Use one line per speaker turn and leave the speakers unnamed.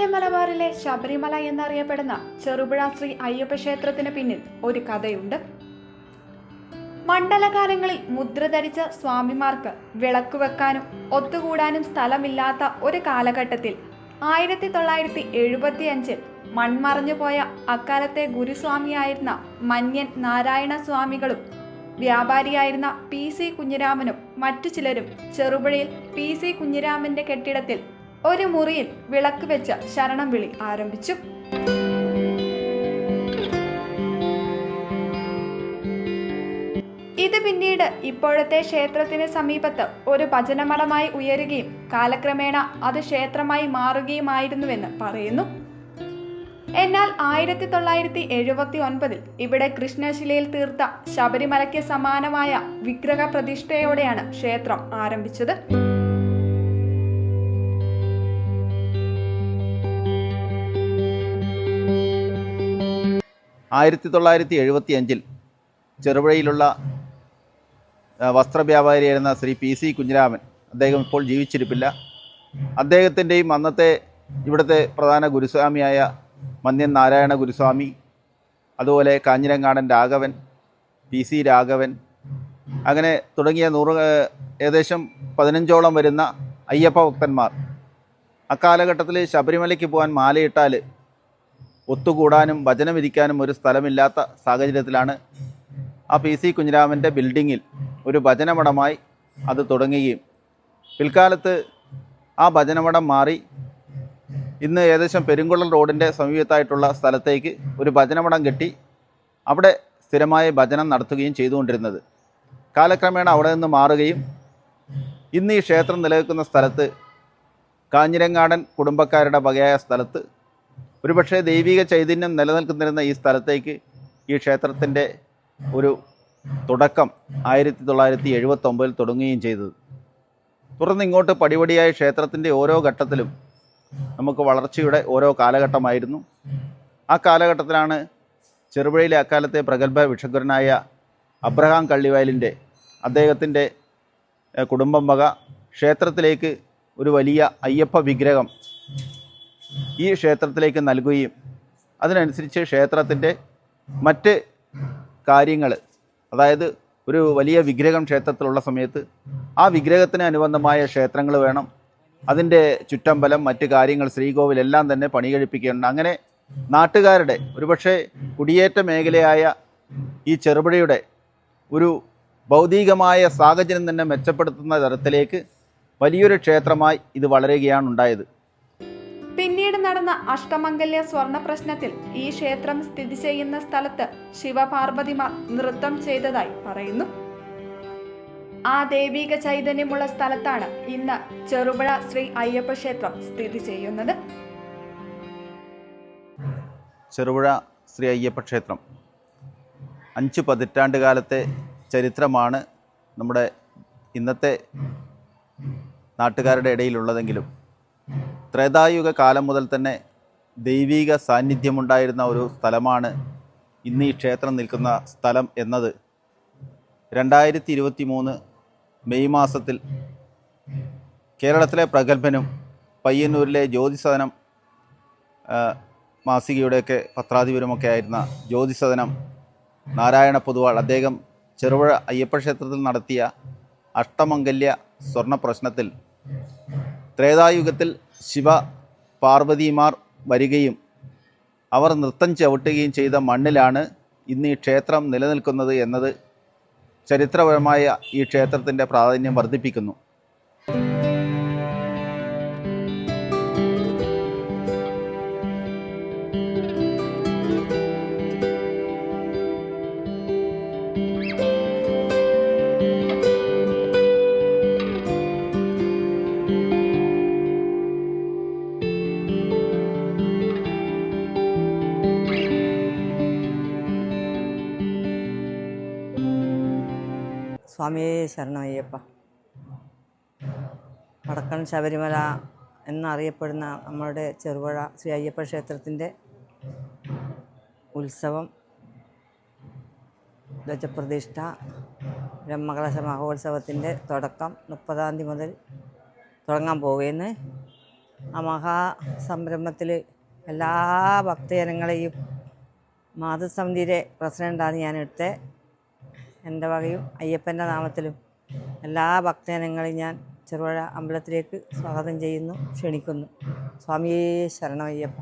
വടക്കേ മലബാറിലെ ശബരിമല എന്നറിയപ്പെടുന്ന ചെറുപുഴ ശ്രീ അയ്യപ്പ ക്ഷേത്രത്തിന് പിന്നിൽ ഒരു കഥയുണ്ട്. മണ്ഡലകാലങ്ങളിൽ മുദ്ര ധരിച്ച സ്വാമിമാർക്ക് വിളക്ക് വെക്കാനും ഒത്തുകൂടാനും സ്ഥലമില്ലാത്ത ഒരു കാലഘട്ടത്തിൽ ആയിരത്തി തൊള്ളായിരത്തി എഴുപത്തി അഞ്ചിൽ മൺമറഞ്ഞു പോയ അക്കാലത്തെ ഗുരുസ്വാമിയായിരുന്ന മന്യൻ നാരായണ സ്വാമികളും വ്യാപാരിയായിരുന്ന പി സി കുഞ്ഞിരാമനും മറ്റു ചിലരും ചെറുപുഴയിൽ പി സി കുഞ്ഞിരാമന്റെ കെട്ടിടത്തിൽ ഒരു മുറിയിൽ വിളക്ക് വെച്ച് ശരണം വിളി ആരംഭിച്ചു. ഇത് പിന്നീട് ഇപ്പോഴത്തെ ക്ഷേത്രത്തിന് സമീപത്ത് ഒരു ഭജനമഠമായി ഉയരുകയും കാലക്രമേണ അത് ക്ഷേത്രമായി മാറുകയുമായിരുന്നുവെന്ന് പറയുന്നു. എന്നാൽ ആയിരത്തി തൊള്ളായിരത്തി എഴുപത്തി ഒൻപതിൽ ഇവിടെ കൃഷ്ണശിലയിൽ തീർത്ത ശബരിമലയ്ക്ക് സമാനമായ വിഗ്രഹ പ്രതിഷ്ഠയോടെയാണ് ക്ഷേത്രം ആരംഭിച്ചത്.
ആയിരത്തി തൊള്ളായിരത്തി എഴുപത്തി അഞ്ചിൽ ചെറുപുഴയിലുള്ള വസ്ത്രവ്യാപാരിയായിരുന്ന ശ്രീ പി സി കുഞ്ഞിരാമൻ അദ്ദേഹം ഇപ്പോൾ ജീവിച്ചിരിപ്പില്ല. അദ്ദേഹത്തിന്റെയും അന്നത്തെ ഇവിടുത്തെ പ്രധാന ഗുരുസ്വാമിയായ മന്യൻ നാരായണ ഗുരുസ്വാമി അതുപോലെ കാഞ്ഞിരങ്ങാടൻ രാഘവൻ പി സി രാഘവൻ അങ്ങനെ തുടങ്ങിയ നൂറ് ഏകദേശം പതിനഞ്ചോളം വരുന്ന അയ്യപ്പ ഭക്തന്മാർ. അക്കാലഘട്ടത്തിൽ ശബരിമലയ്ക്ക് പോകാൻ മാലയിട്ടാൽ ഒത്തുകൂടാനും വചനമിരിക്കാനും ഒരു സ്ഥലമില്ലാത്ത സാഹചര്യത്തിലാണ് ആ പി സി കുഞ്ഞിരാമന്റെ ബിൽഡിങ്ങിൽ ഒരു ഭജനമഠമായി അത് തുടങ്ങുകയും. പിൽക്കാലത്ത് ആ ഭജനമഠം മാറി ഇന്ന് ഏകദേശം പെരുങ്കുളം റോഡിന്റെ സമീപത്തായിട്ടുള്ള സ്ഥലത്തേക്ക് ഒരു ഭജനമഠം കെട്ടി അവിടെ സ്ഥിരമായ ഭജനം നടത്തുകയും ചെയ്തുകൊണ്ടിരുന്നത്. കാലക്രമേണ അവിടെ നിന്ന് മാറുകയും ഇന്ന് ഈ ക്ഷേത്രം നിലനിൽക്കുന്ന സ്ഥലത്ത് കാഞ്ഞിരങ്ങാടൻ കുടുംബക്കാരുടെ വകയായ സ്ഥലത്ത് ഒരുപക്ഷെ ദൈവിക ചൈതന്യം നിലനിൽക്കുന്നിരുന്ന ഈ സ്ഥലത്തേക്ക് ഈ ക്ഷേത്രത്തിന്റെ ഒരു തുടക്കം ആയിരത്തി തൊള്ളായിരത്തി എഴുപത്തൊമ്പതിൽ തുടങ്ങുകയും ചെയ്തത് തുടർന്ന് ഇങ്ങോട്ട് പടിപടിയായി ക്ഷേത്രത്തിന്റെ ഓരോ ഘട്ടത്തിലും നമുക്ക് വളർച്ചയുടെ ഓരോ കാലഘട്ടമായിരുന്നു. ആ കാലഘട്ടത്തിലാണ് ചെറുപുഴയിലെ അക്കാലത്തെ പ്രഗത്ഭ വിഷഗ്വരനായ അബ്രഹാം കള്ളിവയലിന്റെ അദ്ദേഹത്തിന്റെ കുടുംബം വക ക്ഷേത്രത്തിലേക്ക് ഒരു വലിയ അയ്യപ്പ വിഗ്രഹം ഈ ക്ഷേത്രത്തിലേക്ക് നൽകുകയും അതിനനുസരിച്ച് ക്ഷേത്രത്തിന്റെ മറ്റ് കാര്യങ്ങൾ അതായത് ഒരു വലിയ വിഗ്രഹം ക്ഷേത്രത്തിലുള്ള സമയത്ത് ആ വിഗ്രഹത്തിന് അനുബന്ധമായ ക്ഷേത്രങ്ങൾ വേണം. അതിന്റെ ചുറ്റമ്പലം മറ്റ് കാര്യങ്ങൾ ശ്രീകോവിലെല്ലാം തന്നെ പണി കഴിപ്പിക്കുന്നുണ്ട് അങ്ങനെ നാട്ടുകാരുടെ ഒരുപക്ഷെ കുടിയേറ്റ മേഖലയായ ഈ ചെറുപുഴയുടെ ഒരു ഭൗതികമായ സാഹചര്യം തന്നെ മെച്ചപ്പെടുത്തുന്ന തരത്തിലേക്ക് വലിയൊരു ക്ഷേത്രമായി ഇത് വളരുകയാണ് ഉണ്ടായത്.
നടന്ന അഷ്ടമംഗല്യ സ്വർണ പ്രശ്നത്തിൽ ഈ ക്ഷേത്രം സ്ഥിതി ചെയ്യുന്ന സ്ഥലത്ത് ശിവപാർവതിമാർ നൃത്തം ചെയ്തതായി പറയുന്നു. ആ ദൈവിക ചൈതന്യമുള്ള സ്ഥലത്താണ് ഇന്ന് ചെറുപുഴ ശ്രീ അയ്യപ്പ ക്ഷേത്രം സ്ഥിതി ചെയ്യുന്നത്.
ചെറുപുഴ ശ്രീ അയ്യപ്പ ക്ഷേത്രം. അഞ്ച് പതിറ്റാണ്ട് കാലത്തെ ചരിത്രമാണ് നമ്മുടെ ഇന്നത്തെ നാട്ടുകാരുടെ ഇടയിലുള്ളതെങ്കിലും ത്രേതായുഗ കാലം മുതൽ തന്നെ ദൈവിക സാന്നിധ്യമുണ്ടായിരുന്ന ഒരു സ്ഥലമാണ് ഇന്ന് ഈ ക്ഷേത്രം നിൽക്കുന്ന സ്ഥലം എന്നത്. രണ്ടായിരത്തി ഇരുപത്തി മൂന്ന് മെയ് മാസത്തിൽ കേരളത്തിലെ പ്രഗത്ഭനും പയ്യന്നൂരിലെ ജ്യോതിസദനം മാസികയുടെയൊക്കെ പത്രാധിപരുമൊക്കെ ആയിരുന്ന ജ്യോതിസദനം നാരായണ പൊതുവാൾ അദ്ദേഹം ചെറുപുഴ അയ്യപ്പ ക്ഷേത്രത്തിൽ നടത്തിയ അഷ്ടമംഗല്യ സ്വർണ പ്രശ്നത്തിൽ ത്രേതായുഗത്തിൽ ശിവ പാർവതിമാർ വരികയും അവർ നൃത്തം ചവിട്ടുകയും ചെയ്ത മണ്ണിലാണ് ഇന്ന് ഈ ക്ഷേത്രം നിലനിൽക്കുന്നത് എന്നത് ചരിത്രപരമായ ഈ ക്ഷേത്രത്തിന്റെ പ്രാധാന്യം വർദ്ധിപ്പിക്കുന്നു.
സ്വാമിയെ ശരണമയ്യപ്പ. വടക്കൻ ശബരിമല എന്നറിയപ്പെടുന്ന നമ്മളുടെ ചെറുപുഴ ശ്രീ അയ്യപ്പ ക്ഷേത്രത്തിന്റെ ഉത്സവം ധ്വജപ്രതിഷ്ഠ ബ്രഹ്മകലശ മഹോത്സവത്തിന്റെ തുടക്കം മുപ്പതാം തീയതി മുതൽ തുടങ്ങാൻ പോവുകയെന്ന് ആ മഹാ മഹാസംരംഭത്തിൽ എല്ലാ ഭക്തജനങ്ങളെയും മാതൃസമിതിയുടെ പ്രസിഡന്റാണ് ഞാൻ എന്റെ വകയും അയ്യപ്പന്റെ നാമത്തിലും എല്ലാ ഭക്തജനങ്ങളെയും ഞാൻ ചെറുപുഴ അമ്പലത്തിലേക്ക് സ്വാഗതം ചെയ്യുന്നു ക്ഷണിക്കുന്നു. സ്വാമിയേ ശരണം അയ്യപ്പ